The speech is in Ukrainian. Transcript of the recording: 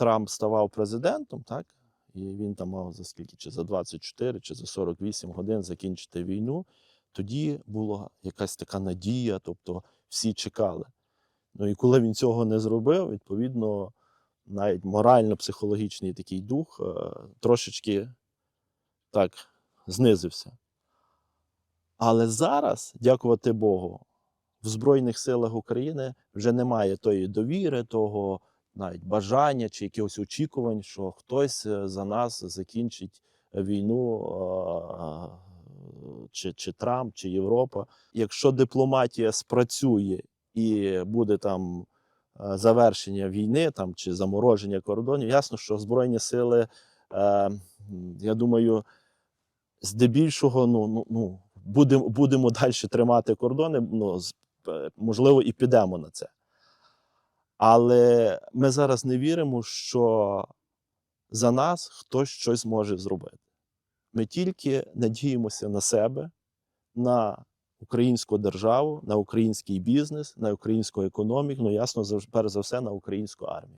Трамп ставав президентом, так? І він там мав за скільки, чи за 24, чи за 48 годин закінчити війну. Тоді була якась така надія, тобто всі чекали. Ну і коли він цього не зробив, відповідно, навіть морально-психологічний такий дух е, трошечки так знизився. Але зараз, дякувати Богу, в Збройних силах України вже немає тої довіри, того навіть бажання чи якихось очікувань, що хтось е, за нас закінчить війну, е, чи, чи Трамп, чи Європа. Якщо дипломатія спрацює і буде там е, завершення війни там, чи замороження кордонів, ясно, що Збройні сили, я думаю, здебільшого, ну, ну, ну будемо, будемо далі тримати кордони. Ну, можливо, і підемо на це. Але ми зараз не віримо, що за нас хтось щось може зробити. Ми тільки надіємося на себе, на українську державу, на український бізнес, на українську економіку, ну ясно, перш за все, на українську армію.